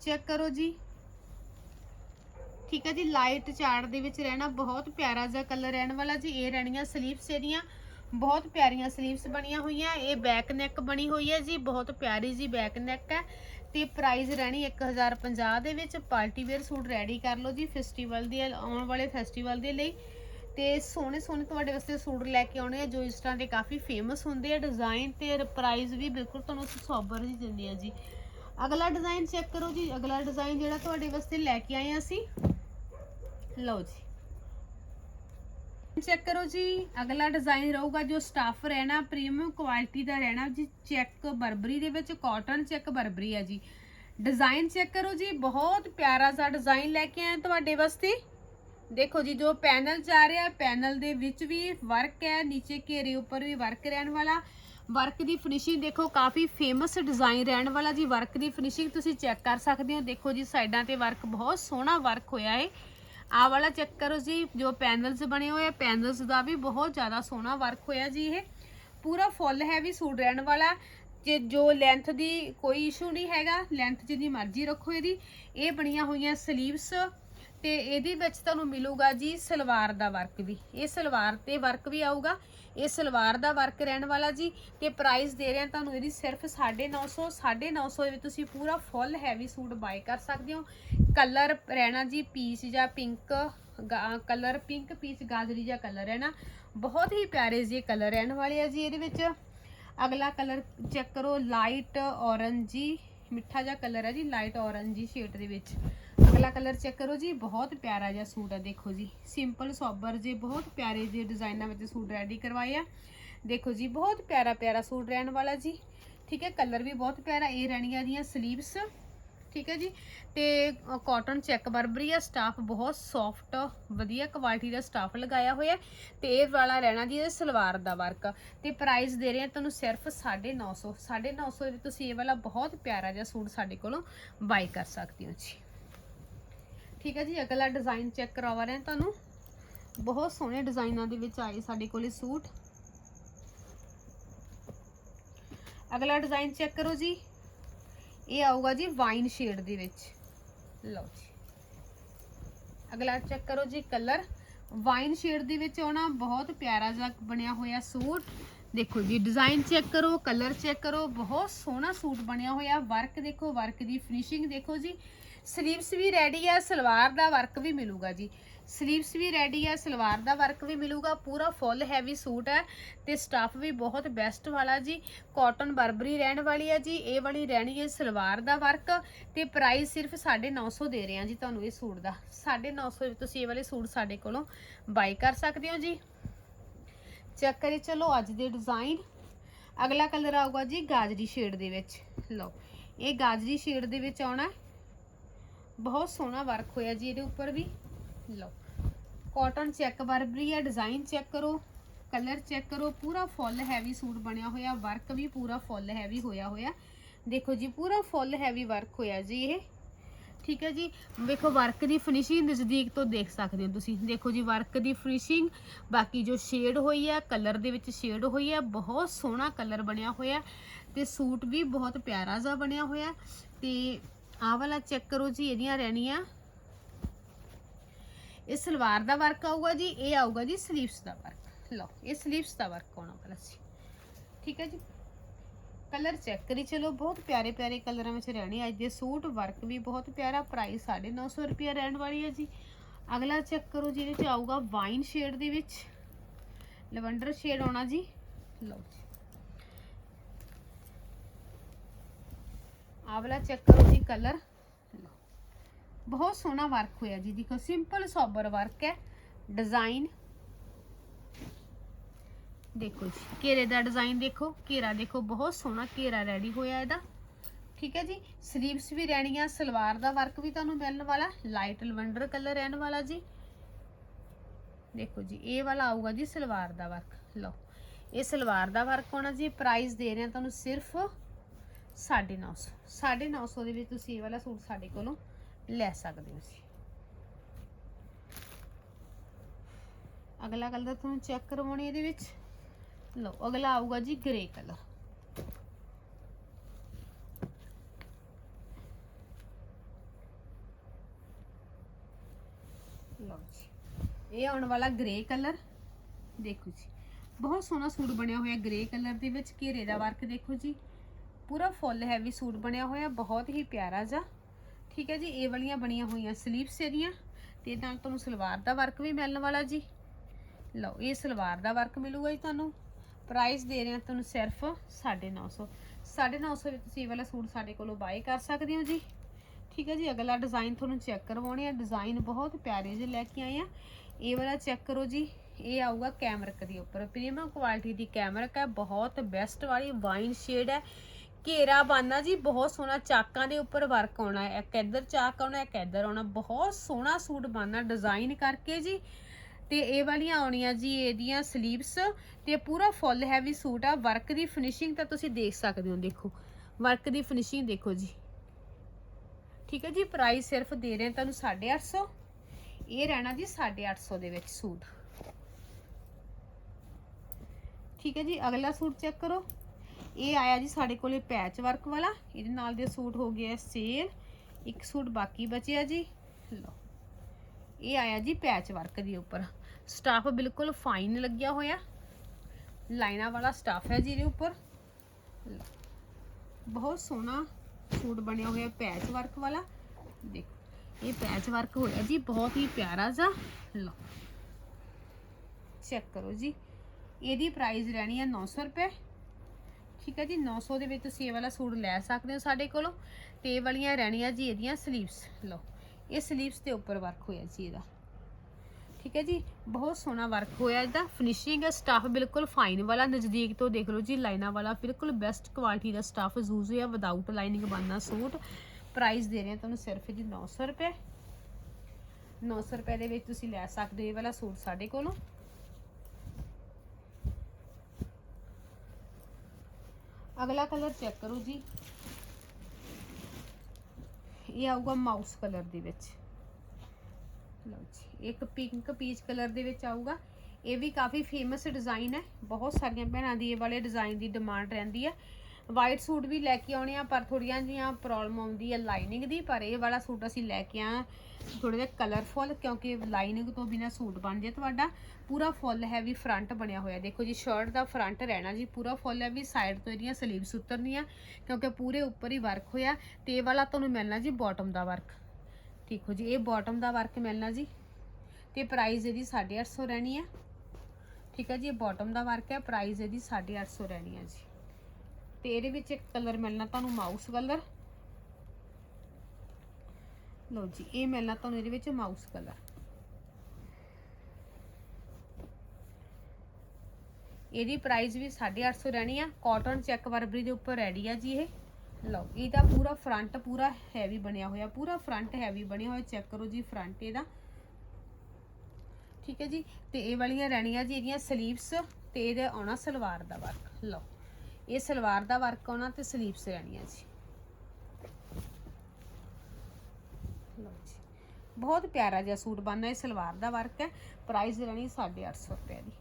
ਚੈੱਕ ਕਰੋ ਜੀ। ਠੀਕ ਹੈ ਜੀ, ਲਾਈਟ ਚਾਰਟ ਦੇ ਵਿੱਚ ਰਹਿਣਾ ਬਹੁਤ ਪਿਆਰਾ ਜਿਹਾ ਕਲਰ ਰਹਿਣ ਵਾਲਾ ਜੀ। ਇਹ ਰਹਿਣੀਆਂ ਸਲੀਵਸ ਇਹਦੀਆਂ। ਬਹੁਤ ਪਿਆਰੀਆਂ ਸਲੀਵਸ ਬਣੀਆਂ ਹੋਈਆਂ, ਇਹ ਬੈਕ ਨੈਕ ਬਣੀ ਹੋਈ ਹੈ ਜੀ, ਬਹੁਤ ਪਿਆਰੀ ਜੀ ਬੈਕ ਨੈਕ ਹੈ ਤੇ ਪ੍ਰਾਈਸ ਰਹਿਣੀ 1050 ਦੇ ਵਿੱਚ, ਪਾਰਟੀ ਵੇਅਰ ਸੂਟ ਰੈਡੀ ਕਰ ਲਓ ਜੀ ਫੈਸਟੀਵਲ ਦੇ, ਆਉਣ ਵਾਲੇ ਫੈਸਟੀਵਲ ਦੇ ਲਈ। ਤੇ ਸੋਹਣੇ ਸੋਹਣੇ ਤੁਹਾਡੇ ਵਾਸਤੇ ਸੂਟ ਲੈ ਕੇ ਆਉਣੇ ਆ, ਜੋ ਇਸ ਤਰ੍ਹਾਂ ਦੇ ਕਾਫੀ ਫੇਮਸ ਹੁੰਦੇ ਆ। ਡਿਜ਼ਾਈਨ ਤੇ ਪ੍ਰਾਈਸ ਵੀ ਬਿਲਕੁਲ ਤੁਹਾਨੂੰ ਸੋਬਰ ਹੀ ਦਿੰਦੇ ਆ ਜੀ। ਅਗਲਾ ਡਿਜ਼ਾਈਨ ਚੈੱਕ ਕਰੋ ਜੀ, ਅਗਲਾ ਡਿਜ਼ਾਈਨ ਜਿਹੜਾ ਤੁਹਾਡੇ ਵਾਸਤੇ ਲੈ ਕੇ ਆਏ ਆ ਅਸੀਂ। ਲਓ ਜੀ। ਚੈੱਕ ਕਰੋ ਜੀ। ਅਗਲਾ ਡਿਜ਼ਾਈਨ ਰਹੂਗਾ ਜੋ ਸਟਾਫ ਰਹਿਣਾ ਪ੍ਰੀਮੀਅਮ ਕੁਆਲਿਟੀ ਦਾ ਰਹਿਣਾ ਜੀ। ਚੈੱਕ ਬਰਬਰੀ ਦੇ ਵਿੱਚ ਕਾਟਨ ਚੈੱਕ ਬਰਬਰੀ ਆ ਜੀ। ਡਿਜ਼ਾਈਨ ਚੈੱਕ ਕਰੋ ਜੀ। ਬਹੁਤ ਪਿਆਰਾ ਜਿਹਾ ਡਿਜ਼ਾਈਨ ਲੈ ਕੇ ਆਏ ਤੁਹਾਡੇ ਵਾਸਤੇ। ਦੇਖੋ ਜੀ, ਜੋ ਪੈਨਲ ਜਾ ਰਿਹਾ ਪੈਨਲ ਦੇ ਵਿੱਚ ਵੀ ਵਰਕ ਹੈ। ਨੀਚੇ ਘੇਰੇ ਉੱਪਰ ਵੀ ਵਰਕ ਰਹਿਣ ਵਾਲਾ। ਵਰਕ ਦੀ ਫਿਨਿਸ਼ਿੰਗ ਦੇਖੋ, ਕਾਫੀ ਫੇਮਸ ਡਿਜ਼ਾਈਨ ਰਹਿਣ ਵਾਲਾ ਜੀ। ਵਰਕ ਦੀ ਫਿਨਿਸ਼ਿੰਗ ਤੁਸੀਂ ਚੈੱਕ ਕਰ ਸਕਦੇ ਹੋ। ਦੇਖੋ ਜੀ, ਸਾਈਡਾਂ ਤੇ ਵਰਕ ਬਹੁਤ ਸੋਹਣਾ ਵਰਕ ਹੋਇਆ ਹੈ ਆਹ ਵਾਲਾ ਚੈੱਕ ਕਰੋ ਜੀ, ਜੋ ਪੈਨਲਸ ਬਣੇ ਹੋਏ ਆ ਪੈਨਲਸ ਦਾ ਵੀ ਬਹੁਤ ਜ਼ਿਆਦਾ ਸੋਹਣਾ ਵਰਕ ਹੋਇਆ ਜੀ ਇਹ। ਪੂਰਾ ਫੁੱਲ ਹੈਵੀ ਸੂਟ ਰਹਿਣ ਵਾਲਾ। ਜੇ ਜੋ ਲੈਂਥ ਦੀ ਕੋਈ ਇਸ਼ੂ ਨਹੀਂ ਹੈਗਾ ਲੈਂਥ ਜਿੰਨੀ ਮਰਜ਼ੀ ਰੱਖੋ ਇਹਦੀ। ਇਹ ਬਣੀਆਂ ਹੋਈਆਂ ਸਲੀਵਸ ਤੇ ਇਹਦੇ ਵਿੱਚ ਤੁਹਾਨੂੰ ਮਿਲੂਗਾ ਜੀ ਸਲਵਾਰ ਦਾ ਵਰਕ ਵੀ। ਇਹ ਸਲਵਾਰ ਤੇ ਵਰਕ ਵੀ ਆਊਗਾ। ਇਹ ਸਲਵਾਰ ਦਾ ਵਰਕ ਰਹਿਣ ਵਾਲਾ ਜੀ ਤੇ ਪ੍ਰਾਈਸ ਦੇ ਰਹੇ ਹਾਂ ਤੁਹਾਨੂੰ ਇਹਦੀ ਸਿਰਫ 950 950 ਦੇ ਵਿੱਚ ਤੁਸੀਂ ਪੂਰਾ ਫੁੱਲ ਹੈਵੀ ਸੂਟ ਬਾਏ ਕਰ ਸਕਦੇ ਹੋ। ਕਲਰ ਰਹਿਣਾ ਜੀ ਪੀਚ ਜਾਂ ਪਿੰਕ ਕਲਰ ਪਿੰਕ ਪੀਚ ਗਾਜਰੀ ਜਾਂ ਕਲਰ ਹੈ ਨਾ। ਬਹੁਤ ਹੀ ਪਿਆਰੇ ਜਿਹੇ ਕਲਰ ਰਹਿਣ ਵਾਲੇ ਆ ਜੀ ਇਹਦੇ ਵਿੱਚ। ਅਗਲਾ ਕਲਰ ਚੈੱਕ ਕਰੋ ਲਾਈਟ ਔਰੰਜੀ ਮਿੱਠਾ ਜਿਹਾ ਕਲਰ ਹੈ ਜੀ ਲਾਈਟ ਔਰੰਜੀ ਸ਼ੇਡ ਦੇ ਵਿੱਚ। ਅਗਲਾ ਕਲਰ ਚੈੱਕ ਕਰੋ ਜੀ, ਬਹੁਤ ਪਿਆਰਾ ਜਿਹਾ ਸੂਟ ਆ, ਦੇਖੋ ਜੀ। ਸਿੰਪਲ ਸੋਬਰ ਜੇ, ਬਹੁਤ ਪਿਆਰੇ ਜਿਹੇ ਡਿਜ਼ਾਈਨਾਂ ਵਿੱਚ ਸੂਟ ਰੈਡੀ ਕਰਵਾਏ ਆ। ਦੇਖੋ ਜੀ, ਬਹੁਤ ਪਿਆਰਾ ਪਿਆਰਾ ਸੂਟ ਰਹਿਣ ਵਾਲਾ ਜੀ। ਠੀਕ ਹੈ, ਕਲਰ ਵੀ ਬਹੁਤ ਪਿਆਰਾ, ਇਹ ਰਹਿਣੀਆਂ ਦੀਆਂ ਸਲੀਵਸ ਠੀਕ ਹੈ ਜੀ, ਤੇ ਕਾਟਨ ਚੈੱਕ ਬਰਬਰੀ ਆ ਸਟਾਫ ਬਹੁਤ ਸੌਫਟ ਵਧੀਆ ਕੁਆਲਿਟੀ ਦਾ ਸਟਾਫ ਲਗਾਇਆ ਹੋਇਆ ਤੇ ਇਹ ਵਾਲਾ ਰਹਿਣਾ ਜੀ, ਇਹ ਸਲਵਾਰ ਦਾ ਵਰਕ ਤੇ ਪ੍ਰਾਈਸ ਦੇ ਰਹੇ ਹਾਂ ਤੁਹਾਨੂੰ ਸਿਰਫ 950 950 ਦੇ ਵਿੱਚ ਤੁਸੀਂ ਇਹ ਵਾਲਾ ਬਹੁਤ ਪਿਆਰਾ ਜਿਹਾ ਸੂਟ ਸਾਡੇ ਕੋਲੋਂ ਬਾਈ ਕਰ ਸਕਦੇ ਹੋ ਜੀ। ਠੀਕ ਹੈ ਜੀ, ਅਗਲਾ ਡਿਜ਼ਾਈਨ ਚੈੱਕ ਕਰਵਾ ਰਹੇ ਹਾਂ ਤੁਹਾਨੂੰ। ਬਹੁਤ ਸੋਹਣੇ ਡਿਜ਼ਾਈਨਾਂ ਦੇ ਵਿੱਚ ਆਏ ਸਾਡੇ ਕੋਲੇ ਸੂਟ। ਅਗਲਾ ਡਿਜ਼ਾਈਨ ਚੈੱਕ ਕਰੋ ਜੀ। ਇਹ ਆਊਗਾ ਜੀ ਵਾਈਨ ਸ਼ੇਡ ਦੇ ਵਿੱਚ। ਲਓ ਜੀ। ਅਗਲਾ ਚੈੱਕ ਕਰੋ ਜੀ ਕਲਰ ਵਾਈਨ ਸ਼ੇਡ ਦੇ ਵਿੱਚ ਆਉਣਾ ਬਹੁਤ ਪਿਆਰਾ ਜਿਹਾ ਬਣਿਆ ਹੋਇਆ ਸੂਟ। ਦੇਖੋ ਜੀ ਡਿਜ਼ਾਈਨ ਚੈੱਕ ਕਰੋ ਕਲਰ ਚੈੱਕ ਕਰੋ। ਬਹੁਤ ਸੋਹਣਾ ਸੂਟ ਬਣਿਆ ਹੋਇਆ। ਵਰਕ ਦੇਖੋ ਵਰਕ ਦੀ ਫਿਨਿਸ਼ਿੰਗ ਦੇਖੋ ਜੀ। ਸਲੀਵਸ ਵੀ ਰੈਡੀ ਆ, ਸਲਵਾਰ ਦਾ ਵਰਕ ਵੀ ਮਿਲੂਗਾ ਜੀ। ਸਲੀਵਸ ਵੀ ਰੈਡੀ ਆ, ਸਲਵਾਰ ਦਾ ਵਰਕ ਵੀ ਮਿਲੂਗਾ, ਪੂਰਾ ਫੁੱਲ ਹੈਵੀ ਸੂਟ ਹੈ ਤੇ ਸਟਾਫ ਵੀ ਬਹੁਤ ਬੈਸਟ ਵਾਲਾ ਜੀ। ਕਾਟਨ ਬਰਬਰੀ ਰਹਿਣ ਵਾਲੀ ਹੈ ਜੀ, ਇਹ ਵਾਲੀ ਰਹਿਣੀ ਹੈ ਸਲਵਾਰ ਦਾ ਵਰਕ ਤੇ ਪ੍ਰਾਈਸ ਸਿਰਫ 950 ਦੇ ਰਹੇ ਹਾਂ ਜੀ ਤੁਹਾਨੂੰ ਇਹ ਸੂਟ ਦਾ। 950 ਵਿੱਚ ਤੁਸੀਂ ਇਹ ਵਾਲੇ ਸੂਟ ਸਾਡੇ ਕੋਲੋਂ ਬਾਈ ਕਰ ਸਕਦੇ ਹੋ ਜੀ। ਚੈੱਕ ਕਰੀ, ਚਲੋ ਅੱਜ ਦੇ ਡਿਜ਼ਾਈਨ ਅਗਲਾ ਕਲਰ ਆਊਗਾ ਜੀ ਗਾਜਰੀ ਸ਼ੇਡ ਦੇ ਵਿੱਚ। ਲਓ, ਇਹ ਗਾਜਰੀ ਸ਼ੇਡ ਦੇ ਵਿੱਚ ਆਉਣਾ। ਹੈ। ਬਹੁਤ ਸੋਹਣਾ ਵਰਕ ਹੋਇਆ ਜੀ ਇਹਦੇ ਉੱਪਰ ਵੀ। ਲਓ ਕਾਟਨ ਚੈੱਕ ਬਰਬਰੀ ਹੈ ਡਿਜ਼ਾਈਨ ਚੈੱਕ ਕਰੋ ਕਲਰ ਚੈੱਕ ਕਰੋ, ਪੂਰਾ ਫੁੱਲ ਹੈਵੀ ਸੂਟ ਬਣਿਆ ਹੋਇਆ ਵਰਕ ਵੀ ਪੂਰਾ ਫੁੱਲ ਹੈਵੀ ਹੋਇਆ ਹੋਇਆ। ਦੇਖੋ ਜੀ, ਪੂਰਾ ਫੁੱਲ ਹੈਵੀ ਵਰਕ ਹੋਇਆ ਜੀ ਇਹ। ਠੀਕ ਹੈ ਜੀ, ਵੇਖੋ ਵਰਕ ਦੀ ਫਿਨਿਸ਼ਿੰਗ ਨਜ਼ਦੀਕ ਤੋਂ ਦੇਖ ਸਕਦੇ ਹੋ ਤੁਸੀਂ। ਦੇਖੋ ਜੀ ਵਰਕ ਦੀ ਫਿਨਿਸ਼ਿੰਗ ਬਾਕੀ ਜੋ ਸ਼ੇਡ ਹੋਈ ਹੈ ਕਲਰ ਦੇ ਵਿੱਚ ਸ਼ੇਡ ਹੋਈ ਹੈ ਬਹੁਤ ਸੋਹਣਾ ਕਲਰ ਬਣਿਆ ਹੋਇਆ ਤੇ ਸੂਟ ਵੀ ਬਹੁਤ ਪਿਆਰਾ ਜਿਹਾ ਬਣਿਆ ਹੋਇਆ ਤੇ ਆਹ ਵਾਲਾ ਚੈੱਕ ਕਰੋ ਜੀ, ਇਹਦੀਆਂ ਰਹਿਣੀਆਂ। ਇਹ ਸਲਵਾਰ ਦਾ ਵਰਕ ਆਊਗਾ ਜੀ, ਇਹ ਆਊਗਾ ਜੀ ਸਲੀਵਸ ਦਾ ਵਰਕ ਲਓ, ਇਹ ਸਲੀਵਸ ਦਾ ਵਰਕ ਆਉਣਾ ਪਹਿਲਾਂ ਸੀ ਠੀਕ ਹੈ ਜੀ? ਕਲਰ ਚੈੱਕ ਕਰੀ, ਚਲੋ ਬਹੁਤ ਪਿਆਰੇ ਪਿਆਰੇ ਕਲਰਾਂ ਵਿੱਚ ਰਹਿਣੇ ਅੱਜ ਦੇ ਸੂਟ ਵਰਕ ਵੀ ਬਹੁਤ ਪਿਆਰਾ ਪ੍ਰਾਈਸ 950 ਰੁਪਏ ਰਹਿਣ ਵਾਲੀ ਹੈ ਜੀ। ਅਗਲਾ ਚੈੱਕ ਕਰੋ ਜਿਹਦੇ ਚ ਆਊਗਾ ਵਾਈਨ ਸ਼ੇਡ ਦੇ ਵਿੱਚ। ਲਵੈਂਡਰ ਸ਼ੇਡ ਆਉਣਾ ਜੀ। ਲਓ ਜੀ। ਆਵਲਾ ਵਾਲਾ ਚੈੱਕ ਕਰੋ ਜੀ ਕਲਰ ਲਓ ਬਹੁਤ ਸੋਹਣਾ ਵਰਕ ਹੋਇਆ ਜੀ। ਦੇਖੋ ਸਿੰਪਲ ਸੋਬਰ ਵਰਕ ਹੈ। ਡਿਜ਼ਾਈਨ ਦੇਖੋ ਜੀ, ਘੇਰੇ ਦਾ ਡਿਜ਼ਾਈਨ ਦੇਖੋ। ਘੇਰਾ ਦੇਖੋ, ਬਹੁਤ ਸੋਹਣਾ ਘੇਰਾ ਰੈਡੀ ਹੋਇਆ ਇਹਦਾ। ਠੀਕ ਹੈ ਜੀ? ਸਲੀਵਸ ਵੀ ਰਹਿਣੀਆਂ, ਸਲਵਾਰ ਦਾ ਵਰਕ ਵੀ ਤੁਹਾਨੂੰ ਮਿਲਣ ਵਾਲਾ ਲਾਈਟ ਲਵੈਂਡਰ ਕਲਰ ਰਹਿਣ ਵਾਲਾ ਜੀ। ਦੇਖੋ ਜੀ, ਇਹ ਵਾਲਾ ਆਊਗਾ ਜੀ ਸਲਵਾਰ ਦਾ ਵਰਕ ਲਓ, ਇਹ ਸਲਵਾਰ ਦਾ ਵਰਕ ਹੋਣਾ ਜੀ। ਪ੍ਰਾਈਸ ਦੇ ਰਹੇ ਹਾਂ ਤੁਹਾਨੂੰ ਸਿਰਫ 950 950 ਦੇ ਵਿੱਚ ਤੁਸੀਂ ਇਹ ਵਾਲਾ ਸੂਟ ਸਾਡੇ ਕੋਲੋਂ ਲੈ ਸਕਦੇ ਹੋ ਜੀ। ਅਗਲਾ ਕਲਰ ਤੁਹਾਨੂੰ ਚੈੱਕ ਕਰਵਾਉਣੀ ਇਹਦੇ ਵਿੱਚ। ਲਓ, ਅਗਲਾ ਆਊਗਾ ਜੀ ਗ੍ਰੇ ਕਲਰ। ਲਓ ਜੀ, ਇਹ ਆਉਣ ਵਾਲਾ ਗ੍ਰੇ ਕਲਰ। ਦੇਖੋ ਜੀ, ਬਹੁਤ ਸੋਹਣਾ ਸੂਟ ਬਣਿਆ ਹੋਇਆ ਗ੍ਰੇ ਕਲਰ ਦੇ ਵਿੱਚ। ਘੇਰੇ ਦਾ ਵਰਕ ਦੇਖੋ ਜੀ। ਪੂਰਾ ਫੁੱਲ ਹੈਵੀ ਸੂਟ ਬਣਿਆ ਹੋਇਆ, ਬਹੁਤ ਹੀ ਪਿਆਰਾ ਜਿਹਾ। ਠੀਕ ਹੈ ਜੀ, ਇਹ ਵਾਲੀਆਂ ਬਣੀਆਂ ਹੋਈਆਂ ਸਲੀਵਸ ਇਹਦੀਆਂ। ਤੇ ਨਾਲ ਤੁਹਾਨੂੰ ਸਲਵਾਰ ਦਾ ਵਰਕ ਵੀ ਮਿਲਣ ਵਾਲਾ ਜੀ। ਲਓ, ਇਹ ਸਲਵਾਰ ਦਾ ਵਰਕ ਮਿਲੂਗਾ ਜੀ ਤੁਹਾਨੂੰ। ਪ੍ਰਾਈਸ ਦੇ ਰਹੇ ਹਾਂ ਤੁਹਾਨੂੰ ਸਿਰਫ 950 950 ਵਿੱਚ ਤੁਸੀਂ ਇਹ ਵਾਲਾ ਸੂਟ ਸਾਡੇ ਕੋਲੋਂ ਬਾਏ ਕਰ ਸਕਦੇ ਹੋ ਜੀ। ਠੀਕ ਹੈ ਜੀ, ਅਗਲਾ ਡਿਜ਼ਾਈਨ ਤੁਹਾਨੂੰ ਚੈੱਕ ਕਰਵਾਉਣੇ ਆ। ਡਿਜ਼ਾਈਨ ਬਹੁਤ ਪਿਆਰੇ ਜਿਹੇ ਲੈ ਕੇ ਆਏ ਆ। ਇਹ ਵਾਲਾ ਚੈੱਕ ਕਰੋ ਜੀ। ਇਹ ਆਊਗਾ ਕੈਮਰਕ ਦੇ ਉੱਪਰ। ਪ੍ਰੀਮੀਅਮ ਕੁਆਲਿਟੀ ਦੀ ਕੈਮਰਕ ਹੈ। ਬਹੁਤ ਬੈਸਟ ਵਾਲੀ ਵਾਈਨ ਸ਼ੇਡ ਹੈ। ਘੇਰਾ ਬਾਨਾ ਜੀ, ਬਹੁਤ ਸੋਹਣਾ ਚਾਕਾਂ ਦੇ ਉੱਪਰ ਵਰਕ ਆਉਣਾ ਹੈ। ਇੱਕ ਇੱਧਰ ਚਾਕ ਆਉਣਾ, ਇੱਕ ਇੱਧਰ ਆਉਣਾ। ਬਹੁਤ ਸੋਹਣਾ ਸੂਟ ਬਾਨਾ ਡਿਜ਼ਾਈਨ ਕਰਕੇ ਜੀ। ਤੇ ਇਹ ਵਾਲੀਆਂ ਆਉਣੀਆਂ ਜੀ, ਇਹਦੀਆਂ ਸਲੀਵਸ ਤੇ ਪੂਰਾ ਫੁੱਲ ਹੈਵੀ ਸੂਟ ਆ। ਵਰਕ ਦੀ ਫਿਨਿਸ਼ਿੰਗ ਤਾਂ ਤੁਸੀਂ ਦੇਖ ਸਕਦੇ ਹੋ, ਦੇਖੋ। ਵਰਕ ਦੀ ਫਿਨਿਸ਼ਿੰਗ ਦੇਖੋ ਜੀ। ਠੀਕ ਹੈ ਜੀ ਪ੍ਰਾਈਸ ਸਿਰਫ ਦੇ ਰਹੇ ਹਾਂ ਤੁਹਾਨੂੰ 850 ਇਹ ਰਹਿਣਾ ਜੀ 850 ਦੇ ਵਿੱਚ ਸੂਟ। ਠੀਕ ਹੈ ਜੀ, ਅਗਲਾ ਸੂਟ ਚੈੱਕ ਕਰੋ। ਇਹ ਆਇਆ ਜੀ ਸਾਡੇ ਕੋਲੇ ਪੈਚ ਵਰਕ ਵਾਲਾ, ਇਹਦੇ ਨਾਲ ਦੇ ਸੂਟ ਹੋ ਗਿਆ ਸੇਲ ਇੱਕ ਸੂਟ ਬਾਕੀ ਬਚਿਆ ਜੀ। ਲਓ, ਇਹ ਆਇਆ ਜੀ ਪੈਚ ਵਰਕ ਦੇ ਉੱਪਰ। ਸਟਾਫ ਬਿਲਕੁਲ ਫਾਈਨ ਲੱਗਿਆ ਹੋਇਆ। ਲਾਈਨਾਂ ਵਾਲਾ ਸਟਾਫ ਹੈ ਜੀ ਇਹਦੇ ਉੱਪਰ। ਲਓ। ਬਹੁਤ ਸੋਹਣਾ ਸੂਟ ਬਣਿਆ ਹੋਇਆ ਪੈਚ ਵਰਕ ਵਾਲਾ। ਦੇਖੋ, ਇਹ ਪੈਚ ਵਰਕ ਹੋਇਆ ਜੀ, ਬਹੁਤ ਹੀ ਪਿਆਰਾ ਜਿਹਾ। ਲਓ ਚੈੱਕ ਕਰੋ ਜੀ। ਇਹਦੀ ਪ੍ਰਾਈਸ ਰਹਿਣੀ ਹੈ 900 ਰੁਪਏ। ਠੀਕ ਹੈ ਜੀ 900 ਦੇ ਵਿੱਚ ਤੁਸੀਂ ਇਹ ਵਾਲਾ ਸੂਟ ਲੈ ਸਕਦੇ ਹੋ ਸਾਡੇ ਕੋਲੋਂ। ਤੇ ਇਹ ਵਾਲੀਆਂ ਰਹਿਣੀਆਂ ਜੀ ਇਹਦੀਆਂ ਸਲੀਵਸ ਲਓ, ਇਹ ਸਲੀਵਸ ਦੇ ਉੱਪਰ ਵਰਕ ਹੋਇਆ ਜੀ ਇਹਦਾ। ਠੀਕ ਹੈ ਜੀ, ਬਹੁਤ ਸੋਹਣਾ ਵਰਕ ਹੋਇਆ ਇਹਦਾ। ਫਿਨਿਸ਼ਿੰਗ ਹੈ ਸਟਾਫ ਬਿਲਕੁਲ ਫਾਈਨ ਵਾਲਾ, ਨਜ਼ਦੀਕ ਤੋਂ ਦੇਖ ਲਓ ਜੀ, ਲਾਈਨਾਂ ਵਾਲਾ ਬਿਲਕੁਲ ਬੈਸਟ ਕੁਆਲਿਟੀ ਦਾ ਸਟਾਫ ਯੂਜ਼ ਹੋਇਆ ਵਿਦਆਊਟ ਲਾਈਨਿੰਗ ਬਣਨਾ ਸੂਟ। ਪ੍ਰਾਈਸ ਦੇ ਰਹੇ ਹਾਂ ਤੁਹਾਨੂੰ ਸਿਰਫ ਜੀ 900 ਰੁਪਏ। 900 ਰੁਪਏ ਦੇ ਵਿੱਚ ਤੁਸੀਂ ਲੈ ਸਕਦੇ ਹੋ ਇਹ ਵਾਲਾ ਸੂਟ ਸਾਡੇ ਕੋਲੋਂ। ਅਗਲਾ ਕਲਰ ਚੈੱਕ ਕਰੋ ਜੀ। ਇਹ ਆਊਗਾ ਮਾਊਸ ਕਲਰ ਦੇ ਵਿੱਚ। ਲਓ ਜੀ, ਇੱਕ ਪਿੰਕ ਪੀਚ ਕਲਰ ਦੇ ਵਿੱਚ ਆਊਗਾ। ਇਹ ਵੀ ਕਾਫੀ ਫੇਮਸ ਡਿਜ਼ਾਈਨ ਹੈ। ਬਹੁਤ ਸਾਰੀਆਂ ਭੈਣਾਂ ਦੀ ਇਹ ਵਾਲੇ ਡਿਜ਼ਾਈਨ ਦੀ ਡਿਮਾਂਡ ਰਹਿੰਦੀ ਹੈ। ਵਾਈਟ ਸੂਟ ਵੀ ਲੈ ਕੇ ਆਉਣੇ ਆ, ਪਰ ਥੋੜੀਆਂ ਜੀਆਂ ਪ੍ਰੋਬਲਮ ਆਉਂਦੀ ਹੈ ਲਾਈਨਿੰਗ ਦੀ, ਪਰ ਇਹ ਵਾਲਾ ਸੂਟ ਅਸੀਂ ਲੈ ਕੇ ਆ ਥੋੜਾ ਜਿਹਾ ਕਲਰਫੁਲ ਕਿਉਂਕਿ ਲਾਈਨਿੰਗ ਤੋਂ ਬਿਨਾ ਸੂਟ ਬਣ ਜੇ ਤੁਹਾਡਾ। ਪੂਰਾ ਫੁੱਲ ਹੈਵੀ ਫਰੰਟ ਬਣਿਆ ਹੋਇਆ। ਦੇਖੋ ਜੀ ਸ਼ਰਟ ਦਾ ਫਰੰਟ ਰਹਿਣਾ ਜੀ, ਪੂਰਾ ਫੁੱਲ ਹੈਵੀ ਸਾਈਡ ਤੋਂ ਇਹਦੀਆਂ ਸਲੀਵਸ ਉਤਰਨੀਆਂ, ਕਿਉਂਕਿ ਪੂਰੇ ਉੱਪਰ ਹੀ ਵਰਕ ਹੋਇਆ। ਤੇ ਇਹ ਵਾਲਾ ਤੁਹਾਨੂੰ ਮਿਲਣਾ ਜੀ ਬਾਟਮ ਦਾ ਵਰਕ ਦੇਖੋ ਜੀ, ਇਹ ਬਾਟਮ ਦਾ ਵਰਕ ਮਿਲਣਾ ਜੀ। ਤੇ ਪ੍ਰਾਈਸ ਇਹਦੀ 850 ਰਹਿਣੀ ਹੈ ਠੀਕ ਹੈ ਜੀ, ਇਹ ਬਾਟਮ ਦਾ ਵਰਕ ਹੈ ਪ੍ਰਾਈਸ ਇਹਦੀ 850 ਰਹਿਣੀ ਆ ਜੀ। ਤੇ ਇਹਦੇ ਵਿੱਚ ਇੱਕ ਕਲਰ ਮਿਲਣਾ ਤੁਹਾਨੂੰ ਮਾਊਸ ਕਲਰ ਲਓ ਜੀ, ਇਹ ਮਿਲਣਾ ਤੁਹਾਨੂੰ ਇਹਦੇ ਵਿੱਚ ਮਾਊਸ ਕਲਰ ਇਹਦੀ ਪ੍ਰਾਈਸ ਵੀ 850 ਰਹਿਣੀ ਆ। ਕਾਟਨ ਚੈੱਕ ਵਰਬਰੀ ਦੇ ਉੱਪਰ ਰੈਡੀ ਆ ਜੀ ਇਹ। ਲਓ, ਇਹਦਾ ਪੂਰਾ ਫਰੰਟ ਪੂਰਾ ਹੈਵੀ ਬਣਿਆ ਹੋਇਆ, ਪੂਰਾ ਫਰੰਟ ਹੈਵੀ ਬਣਿਆ ਹੋਇਆ। ਚੈੱਕ ਕਰੋ ਜੀ ਫਰੰਟ ਇਹਦਾ। ਠੀਕ ਹੈ ਜੀ, ਤੇ ਇਹ ਵਾਲੀਆਂ ਰਹਿਣੀਆਂ ਜੀ ਇਹਦੀਆਂ ਸਲੀਵਸ ਤੇ ਇਹਦੇ ਆਉਣਾ ਸਲਵਾਰ ਦਾ ਵਰਕ ਲਓ। ਇਹ ਸਲਵਾਰ ਦਾ ਵਰਕ ਆਉਣਾ ਤੇ ਸਲੀਵਸ ਰਹਿਣੀਆਂ ਜੀ। ਲਓ ਜੀ। ਬਹੁਤ ਪਿਆਰਾ ਜਿਹਾ ਸੂਟ ਬਣਨਾ, ਇਹ ਸਲਵਾਰ ਦਾ ਵਰਕ ਹੈ। ਪ੍ਰਾਈਸ ਰਹਿਣੀ 850 ਰੁਪਏ ਦੀ।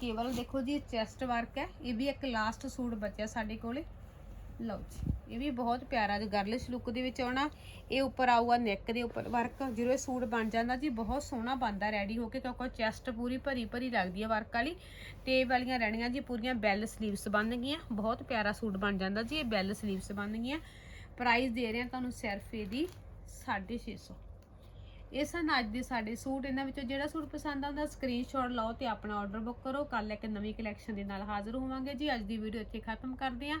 ਕੇਵਲ ਦੇਖੋ ਜੀ ਚੈਸਟ ਵਰਕ ਹੈ। ਇਹ ਵੀ ਇੱਕ ਲਾਸਟ ਸੂਟ ਬਚਿਆ ਸਾਡੇ ਕੋਲੇ। ਲਓ ਜੀ, ਇਹ ਵੀ ਬਹੁਤ ਪਿਆਰਾ ਜਿਹਾ ਗਰਲਿਸ਼ ਲੁੱਕ ਦੇ ਵਿੱਚ ਆਉਣਾ। ਇਹ ਉੱਪਰ ਆਊਗਾ ਨੈਕ ਦੇ ਉੱਪਰ ਵਰਕ ਜਦੋਂ ਇਹ ਸੂਟ ਬਣ ਜਾਂਦਾ ਜੀ, ਬਹੁਤ ਸੋਹਣਾ ਬਣਦਾ ਰੈਡੀ ਹੋ ਕੇ, ਕਿਉਂਕਿ ਚੈਸਟ ਪੂਰੀ ਭਰੀ ਭਰੀ ਲੱਗਦੀ ਹੈ ਵਰਕ ਵਾਲੀ। ਤੇ ਵਾਲੀਆਂ ਰਹਿਣੀਆਂ ਜੀ, ਪੂਰੀਆਂ ਬੈਲ ਸਲੀਵਸ ਬਣ ਗਈਆਂ। ਬਹੁਤ ਪਿਆਰਾ ਸੂਟ ਬਣ ਜਾਂਦਾ ਜੀ, ਇਹ ਬੈਲ ਸਲੀਵਸ ਬਣ ਗਈਆਂ। ਪ੍ਰਾਈਸ ਦੇ ਰਹੇ ਹਾਂ ਤੁਹਾਨੂੰ ਸਿਰਫ ਇਹਦੀ 650 ਇਹ ਸਨ ਅੱਜ ਦੇ ਸਾਡੇ ਸੂਟ। ਇਹਨਾਂ ਵਿੱਚੋਂ ਜਿਹੜਾ ਸੂਟ ਪਸੰਦ ਆਉਂਦਾ ਸਕਰੀਨਸ਼ਾਟ ਲਓ ਤੇ ਆਪਣਾ ਆਰਡਰ ਬੁੱਕ ਕਰੋ। ਕੱਲ ਇੱਕ ਨਵੀਂ ਕਲੈਕਸ਼ਨ ਦੇ ਨਾਲ ਹਾਜ਼ਰ ਹੋਵਾਂਗੇ ਜੀ। ਅੱਜ ਦੀ ਵੀਡੀਓ ਇੱਥੇ ਖਤਮ ਕਰਦੇ ਹਾਂ।